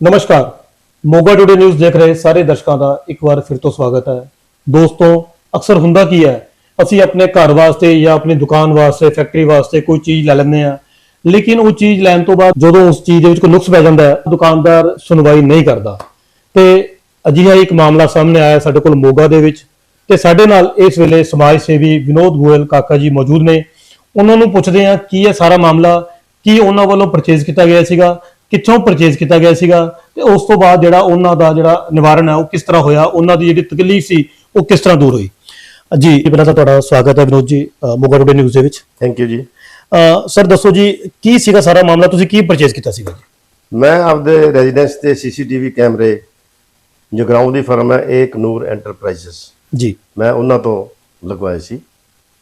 ਨਮਸਕਾਰ। Moga today news ਦੇਖ ਰਹੇ ਸਾਰੇ ਦਰਸ਼ਕਾਂ ਦਾ ਇੱਕ ਵਾਰ ਫਿਰ ਤੋਂ ਸਵਾਗਤ ਹੈ। ਦੋਸਤੋ, ਅਕਸਰ ਹੁੰਦਾ ਕੀ ਹੈ, ਅਸੀਂ ਆਪਣੇ ਘਰ ਵਾਸਤੇ ਜਾਂ ਆਪਣੀ ਦੁਕਾਨ ਵਾਸਤੇ ਫੈਕਟਰੀ ਵਾਸਤੇ ਕੋਈ ਚੀਜ਼ ਲੈ ਲੈਂਦੇ ਆ ਲੇਕਿਨ ਉਹ ਚੀਜ਼ ਲੈਣ ਤੋਂ ਬਾਅਦ ਜਦੋਂ ਉਸ ਚੀਜ਼ ਦੇ ਵਿੱਚ ਕੋਈ ਨੁਕਸ ਪੈ ਜਾਂਦਾ ਹੈ, ਦੁਕਾਨਦਾਰ ਸੁਣਵਾਈ ਨਹੀਂ ਕਰਦਾ। ਤੇ ਅਜਿਹਾ ਇੱਕ ਮਾਮਲਾ ਸਾਹਮਣੇ ਆਇਆ ਸਾਡੇ ਕੋਲ ਮੋਗਾ ਦੇ ਵਿੱਚ, ਤੇ ਸਾਡੇ ਨਾਲ ਇਸ ਵੇਲੇ ਸਮਾਜ ਸੇਵੀ ਵਿਨੋਦ ਗੋਇਲ ਕਾਕਾ ਜੀ ਮੌਜੂਦ ਨੇ। ਉਹਨਾਂ ਨੂੰ ਪੁੱਛਦੇ ਆ ਕੀ ਇਹ ਸਾਰਾ ਮਾਮਲਾ, ਕੀ ਉਹਨਾਂ ਵੱਲੋਂ ਪਰਚੇਜ਼ ਕੀਤਾ ਗਿਆ ਸੀਗਾ ਕਿੱਥੋਂ ਪਰਚੇਜ਼ ਕੀਤਾ ਗਿਆ ਸੀਗਾ ਤੇ ਉਸ ਤੋਂ ਬਾਅਦ ਜਿਹੜਾ ਉਹਨਾਂ ਦਾ ਜਿਹੜਾ ਨਿਵਾਰਣ ਹੈ ਉਹ ਕਿਸ ਤਰ੍ਹਾਂ ਹੋਇਆ ਉਹਨਾਂ ਦੀ ਜਿਹੜੀ ਤਕਲੀਫ ਸੀ ਉਹ ਕਿਸ ਤਰ੍ਹਾਂ ਦੂਰ ਹੋਈ? ਜੀ ਪਹਿਲਾਂ ਤਾਂ ਤੁਹਾਡਾ ਸਵਾਗਤ ਹੈ ਵਿਨੋਦ ਜੀ ਅ, ਮੋਗਾ ਟੁਡੇ ਨਿਊਜ਼ ਦੇ ਵਿੱਚ। ਥੈਂਕ ਯੂ ਜੀ। ਸਰ ਦੱਸੋ ਜੀ ਕੀ ਸੀਗਾ ਸਾਰਾ ਮਾਮਲਾ? ਤੁਸੀਂ ਕੀ ਪਰਚੇਜ਼ ਕੀਤਾ ਸੀਗਾ ਜੀ? ਮੈਂ ਆਪਦੇ ਰੈਜ਼ੀਡੈਂਸ ਤੇ ਸੀਸੀਟੀਵੀ ਕੈਮਰੇ ਜਗਰਾਉਂ ਦੀ ਫਰਮ ਹੈ ਏਕ ਨੂਰ ਐਂਟਰਪ੍ਰਾਈਜ਼ਸ ਜੀ। ਮੈਂ ਉਹਨਾਂ ਤੋਂ ਲਗਵਾਏ ਸੀ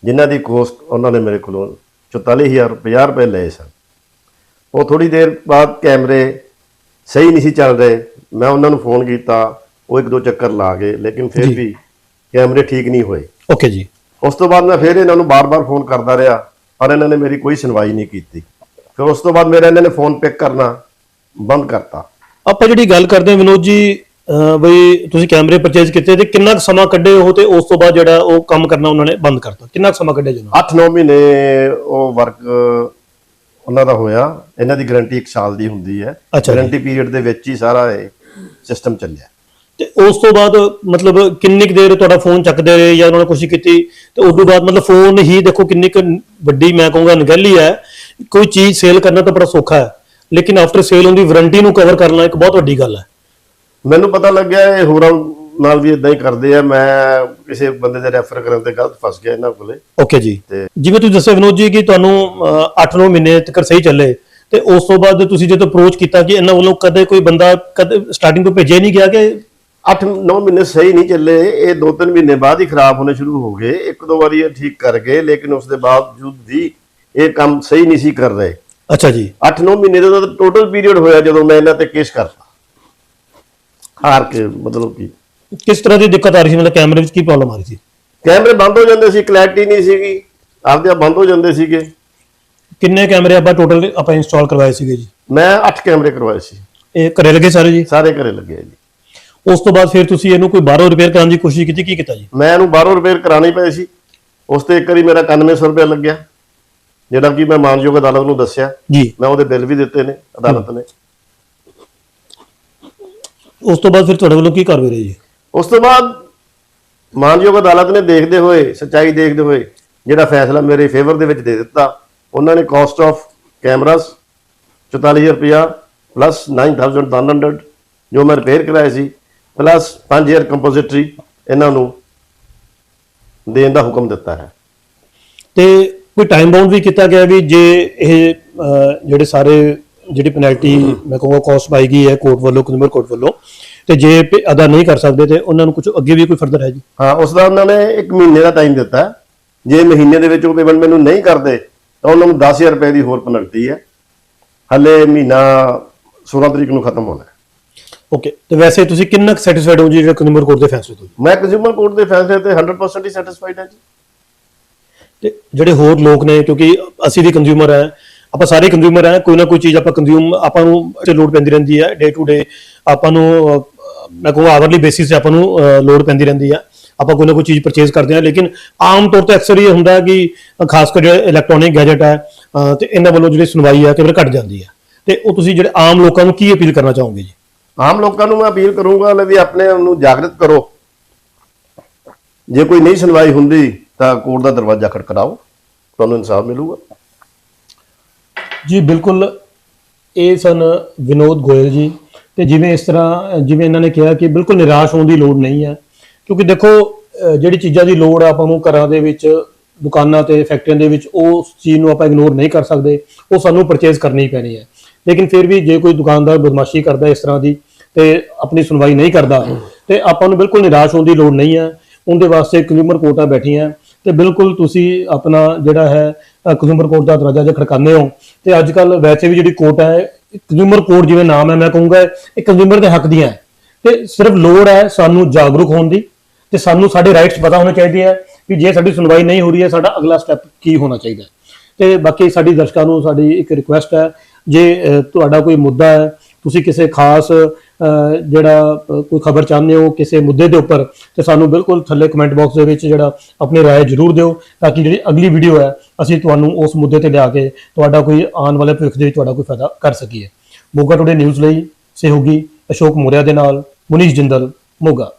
ਜਿਨ੍ਹਾਂ ਦੀ ਕੋਸਟ ਉਹਨਾਂ ਨੇ ਮੇਰੇ ਕੋਲੋਂ 44000 50 ਰੁਪਏ ਲਏ ਸਨ। ਉਹ ਥੋੜੀ ਦੇਰ ਬਾਅਦ ਕੈਮਰੇ ਸਹੀ ਨਹੀਂ ਸੀ ਚੱਲ ਰਹੇ। ਮੈਂ ਉਹਨਾਂ ਨੂੰ ਫੋਨ ਕੀਤਾ ਉਹ ਇੱਕ ਦੋ ਚੱਕਰ ਲਾ ਗਏ ਲੇਕਿਨ ਫਿਰ। ਵੀ ਕੈਮਰੇ ਠੀਕ ਨਹੀਂ ਹੋਏ। ਓਕੇ ਜੀ। ਉਸ ਤੋਂ ਬਾਅਦ ਮੈਂ ਫਿਰ ਇਹਨਾਂ ਨੂੰ ਬਾਰ-ਬਾਰ ਫੋਨ ਕਰਦਾ ਰਿਹਾ ਪਰ ਇਹਨਾਂ ਨੇ ਮੇਰੀ ਕੋਈ ਸੁਣਵਾਈ ਨਹੀਂ ਕੀਤੀ। ਫਿਰ ਉਸ ਤੋਂ ਬਾਅਦ ਮੇਰਾ ਇਹਨਾਂ ਨੇ ਫੋਨ ਪਿਕ ਕਰਨਾ ਬੰਦ ਕਰਤਾ। ਆਪਾਂ ਜਿਹੜੀ ਗੱਲ ਕਰਦੇ ਹਾਂ ਵਿਨੋਦ ਜੀ ਬਈ ਤੁਸੀਂ ਕੈਮਰੇ ਪਰਚੇਜ਼ ਕੀਤੇ ਤੇ ਕਿੰਨਾ ਕੁ ਸਮਾਂ ਕੱਢੇ ਉਹ ਤੇ ਉਸ ਤੋਂ ਬਾਅਦ ਜਿਹੜਾ ਉਹ ਕੰਮ ਕਰਨਾ ਉਹਨਾਂ ਨੇ ਬੰਦ ਕਰਤਾ? ਕਿੰਨਾ ਕੁ ਸਮਾਂ ਕੱਢਿਆ ਜੀ ਉਹਨਾਂ 8-9 ਮਹੀਨੇ ਉਹ ਵਰਕ ਉਹਨਾਂ ਦਾ ਹੋਇਆ ਇਹਨਾਂ ਦੀ ਗਾਰੰਟੀ 1 ਸਾਲ ਦੀ ਹੁੰਦੀ ਹੈ। ਅੱਛਾ ਜੀ। ਗਾਰੰਟੀ ਪੀਰੀਅਡ ਦੇ ਵਿੱਚ ਹੀ ਸਾਰਾ ਇਹ ਸਿਸਟਮ ਚੱਲਿਆ। ਤੇ ਉਸ ਤੋਂ ਬਾਅਦ ਮਤਲਬ ਕਿੰਨੀ ਕੁ ਦੇਰ ਤੁਹਾਡਾ ਫੋਨ ਚੱਕਦੇ ਰਹੇ ਜਾਂ ਉਹਨਾਂ ਨੇ ਕੋਸ਼ਿਸ਼ ਕੀਤੀ? ਤੇ ਉਸ ਤੋਂ ਬਾਅਦ ਮਤਲਬ ਫੋਨ ਹੀ ਦੇਖੋ ਕਿੰਨੀ ਕੁ ਵੱਡੀ ਮੈਂ ਕਹੂੰਗਾ ਨਗਹਿਲੀ ਹੈ। ਕੋਈ ਚੀਜ਼ ਸੇਲ ਕਰਨਾ ਤਾਂ ਬੜਾ ਸੌਖਾ ਹੈ। ਲੇਕਿਨ ਆਫਟਰ ਸੇਲ ਉਹਦੀ ਵਾਰੰਟੀ ਨੂੰ ਕਵਰ ਕਰਨਾ ਇੱਕ ਬਹੁਤ ਵੱਡੀ ਗੱਲ ਹੈ। ਮੈਨੂੰ ਪਤਾ ਲੱਗਿਆ ਇਹ ਹੋਰਾਂ ਨਾਲ ਵੀ ਇਦਾਂ ਹੀ ਕਰਦੇ ਆ ਮੈਂ ਕਿਸੇ ਬੰਦੇ ਦੇ ਰੈਫਰ ਕਰਨ ਤੇ ਗਲਤ ਫਸ ਗਿਆ ਇਹਨਾਂ ਕੋਲੇ। ਓਕੇ ਜੀ। ਜਿਵੇਂ ਤੁਸੀਂ ਦੱਸਿਆ ਵਿਨੋਦ ਜੀ ਕਿ ਤੁਹਾਨੂੰ 8-9 ਮਹੀਨੇ ਤੱਕ ਸਹੀ ਚੱਲੇ ਤੇ ਉਸ ਤੋਂ ਬਾਅਦ ਤੁਸੀਂ ਜਦੋਂ ਅਪਰੋਚ ਕੀਤਾ ਕਿ ਇਹਨਾਂ ਵੱਲੋਂ ਕਦੇ ਕੋਈ ਬੰਦਾ ਕਦੇ ਸਟਾਰਟਿੰਗ ਤੋਂ ਭੇਜਿਆ ਨਹੀਂ ਗਿਆ ਕਿ 8-9 ਮਹੀਨੇ ਸਹੀ ਨਹੀਂ ਚੱਲੇ ਇਹ 2-3 ਮਹੀਨੇ ਬਾਅਦ ਹੀ ਖਰਾਬ ਹੋਣੇ ਸ਼ੁਰੂ ਹੋ ਗਏ। ਇੱਕ ਦੋ ਵਾਰੀ ਇਹ ਠੀਕ ਕਰ ਗਏ ਲੇਕਿਨ ਉਸ ਦੇ ਬਾਵਜੂਦ ਵੀ ਇਹ ਕੰਮ ਸਹੀ ਨਹੀਂ ਸੀ ਕਰ ਰਹੇ। ਅੱਛਾ ਜੀ। 8-9 ਮਹੀਨੇ ਦਾ ਟੋਟਲ ਪੀਰੀਅਡ ਹੋਇਆ ਜਦੋਂ ਮੈਂ ਇਹਨਾਂ ਤੇ ਕੇਸ ਕਰਤਾ। ਹਾਰ ਕੇ ਮਤਲਬ ਕਿ ਕਿਸ ਤਰ੍ਹਾਂ ਦੀ ਦਿੱਕਤ ਆ ਰਹੀ ਸੀ? ਮਤਲਬ ਕੈਮਰੇ ਵਿੱਚ ਕੀ ਪ੍ਰੋਬਲਮ ਆ ਰਹੀ ਸੀ? ਕੈਮਰੇ ਬੰਦ ਹੋ ਜਾਂਦੇ ਸੀ ਕਲੈਰਿਟੀ ਨਹੀਂ ਸੀਗੀ। ਆਪਦੇ ਆਪ ਬੰਦ ਹੋ ਜਾਂਦੇ ਸੀਗੇ। ਕਿੰਨੇ ਕੈਮਰੇ ਆਪਾਂ ਟੋਟਲ ਆਪਾਂ ਇੰਸਟਾਲ ਕਰਵਾਏ ਸੀਗੇ ਜੀ? ਮੈਂ 8 ਕੈਮਰੇ ਕਰਵਾਏ ਸੀ। ਇਹ ਘਰੇ ਲੱਗੇ ਸਾਰੇ ਜੀ? ਸਾਰੇ ਘਰੇ ਲੱਗੇ ਆ ਜੀ। ਉਸ ਤੋਂ ਬਾਅਦ ਫਿਰ ਤੁਸੀਂ ਇਹਨੂੰ ਕੋਈ ਬਾਹਰੋਂ ਰਿਪੇਅਰ ਕਰਾਉਣ ਦੀ ਕੋਸ਼ਿਸ਼ ਕੀਤੀ ਕੀ ਕੀਤਾ ਜੀ? ਮੈਂ ਇਹਨੂੰ ਬਾਹਰੋਂ ਰਿਪੇਅਰ ਕਰਾਣੀ ਪਈ ਸੀ। ਉਸ ਤੇ ਇੱਕ ਵਾਰੀ ਮੇਰਾ 9100 ਰੁਪਏ ਲੱਗਿਆ। ਜਿਹੜਾ ਕਿ ਮੈਂ ਮਾਨਯੋਗ ਅਦਾਲਤ ਨੂੰ ਦੱਸਿਆ। ਜੀ। ਮੈਂ ਉਹਦੇ ਬਿੱਲ ਵੀ ਦਿੱਤੇ ਨੇ ਅਦਾਲਤ ਨੇ। ਉਸ ਤੋਂ ਬਾਅਦ ਫਿਰ ਤੁਹਾਡੇ ਵੱਲੋਂ ਕੀ ਕਾਰਵਾਈ ਰਹੀ ਜੀ? ਉਸ ਤੋਂ ਬਾਅਦ ਮਾਨਯੋਗ ਅਦਾਲਤ ਨੇ ਦੇਖਦੇ ਹੋਏ ਸੱਚਾਈ ਦੇਖਦੇ ਹੋਏ ਜਿਹੜਾ ਫੈਸਲਾ ਮੇਰੇ ਫੇਵਰ ਦੇ ਵਿੱਚ ਦੇ ਦਿੱਤਾ ਉਹਨਾਂ ਨੇ ਕਾਸਟ ਆਫ ਕੈਮਰਾਸ 44000 ਰੁਪਇਆ ਪਲੱਸ 9100 ਜੋ ਮੈਂ ਰਿਪੇਅਰ ਕਰਾਇਆ ਸੀ ਪਲੱਸ 5000 ਕੰਪੋਜ਼ਿਟਰੀ ਇਹਨਾਂ ਨੂੰ ਦੇਣ ਦਾ ਹੁਕਮ ਦਿੱਤਾ ਹੈ। ਤੇ ਕੋਈ ਟਾਈਮ ਬਾਉਂਡ ਵੀ ਕੀਤਾ ਗਿਆ ਵੀ ਜੇ ਇਹ ਜਿਹੜੇ ਸਾਰੇ ਜਿਹੜੀ ਪੈਨਲਟੀ ਮੈਂ ਕਹੂੰਗਾ ਕਾਸਟ ਪਾਈ ਗਈ ਹੈ ਕੋਰਟ ਵੱਲੋਂ ਕੰਜ਼ਿਊਮਰ ਕੋਰਟ ਵੱਲੋਂ ਤੇ ਜੇ ਪ- ਅਦਾ ਨਹੀਂ ਕਰ ਸਕਦੇ ਤੇ ਉਹਨਾਂ ਨੂੰ ਕੁਝ ਅੱਗੇ ਵੀ ਕੋਈ ਫਰਦਰ ਹੈ ਜੀ ਹਾਂ ਉਸ ਦਾ ਉਹਨਾਂ ਨੇ 1 ਮਹੀਨੇ ਦਾ ਟਾਈਮ ਦਿੱਤਾ ਹੈ। ਜੇ ਮਹੀਨੇ ਦੇ ਵਿੱਚ ਉਹ ਪੇਮੈਂਟ ਮੈਨੂੰ ਨਹੀਂ ਕਰਦੇ ਤਾਂ ਉਹਨਾਂ ਨੂੰ 10000 ਰੁਪਏ ਦੀ ਹੋਰ ਪੈਨਲਟੀ ਹੈ ਹਲੇ ਮਹੀਨਾ 16 ਤਰੀਕ ਨੂੰ ਖਤਮ ਹੋਣਾ ਹੈ ਓਕੇ ਤੇ ਵੈਸੇ ਤੁਸੀਂ ਕਿੰਨਾ ਸੈਟੀਸਫਾਈਡ ਹੋ ਜੀ ਜਿਹੜੇ ਕੰਜ਼ਿਊਮਰ ਕੋਰਟ ਦੇ ਫੈਸਲੇ ਤੋਂ ਜੀ? ਮੈਂ ਕੰਜ਼ਿਊਮਰ ਕੋਰਟ ਦੇ ਫੈਸਲੇ ਤੇ 100% ਹੀ ਸੈਟੀਸਫਾਈਡ ਹਾਂ ਜੀ ਤੇ ਜਿਹੜੇ ਹੋਰ ਲੋਕ ਨੇ ਕਿਉਂਕਿ ਅਸੀਂ ਵੀ ਕੰਜ਼ਿਊਮਰ ਹੈ ਆਪਾਂ ਸਾਰੇ ਕੰਜ਼ਿਊਮਰ ਹੈ ਕੋਈ ਨਾ ਕੋਈ ਚੀਜ਼ ਆਪਾਂ ਕੰਜ਼ਿਊਮ ਆਪਾਂ ਨੂੰ ਤੇ ਲੋਡ ਪੈਂਦੀ ਰਹਿੰਦੀ ਹੈ ਡੇ ਟੂ ਡੇ ਆਪਾਂ ਨੂੰ ਅਹ, ਮੈਂ ਕਹੂੰ ਆਵਰਲੀ ਬੇਸਿਸ ਤੇ ਆਪਾਂ ਨੂੰ ਲੋਡ ਪੈਂਦੀ ਰਹਿੰਦੀ ਹੈ ਆਪਾਂ ਕੋਈ ਨਾ ਕੋਈ ਚੀਜ਼ ਪਰਚੇਜ਼ ਕਰਦੇ ਹਾਂ ਲੇਕਿਨ ਆਮ ਤੌਰ ਤੇ ਅਕਸਰ ਇਹ ਹੁੰਦਾ ਹੈ ਕਿ ਖਾਸ ਕਰ ਜਿਹੜੇ ਇਲੈਕਟ੍ਰੋਨਿਕ ਗੈਜਟ ਹੈ ਤੇ ਇਹਨਾਂ ਵੱਲੋਂ ਜਿਹੜੀ ਸੁਣਵਾਈ ਹੈ ਕਈ ਵਾਰ ਘਟ ਜਾਂਦੀ ਹੈ ਤੇ ਉਹ ਤੁਸੀਂ ਜਿਹੜੇ ਆਮ ਲੋਕਾਂ ਨੂੰ ਕੀ ਅਪੀਲ ਕਰਨਾ ਚਾਹੋਗੇ ਜੀ? ਆਮ ਲੋਕਾਂ ਨੂੰ ਮੈਂ ਅਪੀਲ ਕਰੂੰਗਾ ਲੈ ਵੀ ਆਪਣੇ ਨੂੰ ਜਾਗਰਤ ਕਰੋ। ਜੇ ਕੋਈ ਨਹੀਂ ਸੁਣਵਾਈ ਹੁੰਦੀ ਤਾਂ ਕੋਰਟ ਦਾ ਦਰਵਾਜ਼ਾ ਖੜਕੜਾਓ ਤੁਹਾਨੂੰ ਇਨਸਾਫ ਮਿਲੂਗਾ। ਜੀ ਬਿਲਕੁਲ। ਇਹ ਸਨ ਵਿਨੋਦ ਗੋਇਲ ਜੀ ਤੇ ਜਿਵੇਂ ਇਸ ਤਰ੍ਹਾਂ ਜਿਵੇਂ ਇਹਨਾਂ ਨੇ ਕਿਹਾ ਕਿ ਬਿਲਕੁਲ ਨਿਰਾਸ਼ ਹੋਣ ਦੀ ਲੋੜ ਨਹੀਂ ਹੈ ਕਿਉਂਕਿ ਦੇਖੋ ਜਿਹੜੀ ਚੀਜ਼ਾਂ ਦੀ ਲੋੜ ਆ ਆਪਾਂ ਨੂੰ ਘਰਾਂ ਦੇ ਵਿੱਚ, ਦੁਕਾਨਾਂ ਤੇ ਫੈਕਟਰੀਆਂ ਦੇ ਵਿੱਚ ਉਸ ਚੀਜ਼ ਨੂੰ ਆਪਾਂ ਇਗਨੋਰ ਨਹੀਂ ਕਰ ਸਕਦੇ। ਉਹ ਸਾਨੂੰ ਪਰਚੇਜ਼ ਕਰਨੀ ਪੈਣੀ ਹੈ ਲੇਕਿਨ ਫਿਰ ਵੀ ਜੇ ਕੋਈ ਦੁਕਾਨਦਾਰ ਬਦਮਾਸ਼ੀ ਕਰਦਾ ਇਸ ਤਰ੍ਹਾਂ ਦੀ, ਤੇ ਆਪਣੀ ਸੁਣਵਾਈ ਨਹੀਂ ਕਰਦਾ। ਤੇ ਆਪਾਂ ਨੂੰ ਬਿਲਕੁਲ ਨਿਰਾਸ਼ ਹੋਣ ਦੀ ਲੋੜ ਨਹੀਂ ਹੈ ਉਹਦੇ ਵਾਸਤੇ ਕੰਜ਼ੂਮਰ ਕੋਰਟਾਂ ਬੈਠੀਆਂ। ਤੇ ਬਿਲਕੁਲ ਤੁਸੀਂ ਆਪਣਾ ਜਿਹੜਾ ਹੈ ਕੰਜ਼ੂਮਰ ਕੋਰਟ ਦਾ ਦਰਵਾਜ਼ਾ ਜੇ ਖੜਕਾਉਂਦੇ ਹੋ, ਤੇ ਅੱਜ ਕੱਲ ਵੈਸੇ ਵੀ ਜਿਹੜੀ ਕੋਰਟ ਹੈ ਕੰਜ਼ਿਊਮਰ ਕੋਡ ਜਿਵੇਂ ਨਾਮ ਹੈ, ਮੈਂ ਕਹੂੰਗਾ ਇਹ ਕੰਜ਼ਿਊਮਰ ਦੇ ਹੱਕ ਦੀਆਂ ਹੈ ਤੇ ਸਿਰਫ ਲੋੜ ਹੈ ਸਾਨੂੰ ਜਾਗਰੂਕ ਹੋਣ ਦੀ ਤੇ ਸਾਨੂੰ ਸਾਡੇ ਰਾਈਟਸ ਪਤਾ ਹੋਣੇ ਚਾਹੀਦੇ ਆ ਕਿ ਜੇ ਸਾਡੀ ਸੁਣਵਾਈ ਨਹੀਂ ਹੋ ਰਹੀ ਹੈ, ਸਾਡਾ ਅਗਲਾ ਸਟੈਪ ਕੀ ਹੋਣਾ ਚਾਹੀਦਾ ਹੈ। ਤੇ ਬਾਕੀ ਸਾਡੀ ਦਰਸ਼ਕਾਂ ਨੂੰ ਸਾਡੀ ਇੱਕ ਰਿਕੁਐਸਟ ਹੈ, ਜੇ ਤੁਹਾਡਾ ਕੋਈ ਮੁੱਦਾ ਹੈ ਤੁਸੀਂ ਕਿਸੇ ਖਾਸ ਅਹ, ਜਿਹੜਾ ਅਹ, ਕੋਈ ਖਬਰ ਚਾਹੁੰਦੇ ਹੋ ਕਿਸੇ ਮੁੱਦੇ ਦੇ ਉੱਪਰ ਤੇ ਸਾਨੂੰ ਬਿਲਕੁਲ ਥੱਲੇ ਕਮੈਂਟ ਬਾਕਸ ਦੇ ਵਿੱਚ ਜਿਹੜਾ ਆਪਣੀ رائے ਜ਼ਰੂਰ ਦਿਓ ਤਾਂ ਕਿ ਜਿਹੜੀ ਅਗਲੀ ਵੀਡੀਓ ਹੈ ਅਸੀਂ ਤੁਹਾਨੂੰ ਉਸ ਮੁੱਦੇ ਤੇ ਲਿਆ ਕੇ ਤੁਹਾਡਾ ਕੋਈ ਆਉਣ ਵਾਲੇ ਭਵਿੱਖ ਦੇ ਵਿੱਚ ਤੁਹਾਡਾ ਕੋਈ ਫਾਇਦਾ ਕਰ ਸਕੀਏ ਮੋਗਾ ਟੁਡੇ ਨਿਊਜ਼ ਲਈ ਸਹਿਯੋਗੀ ਅਸ਼ੋਕ ਮੋਰਿਆ ਦੇ ਨਾਲ ਮੁਨੀਸ਼ ਜਿੰਦਲ ਮੋਗਾ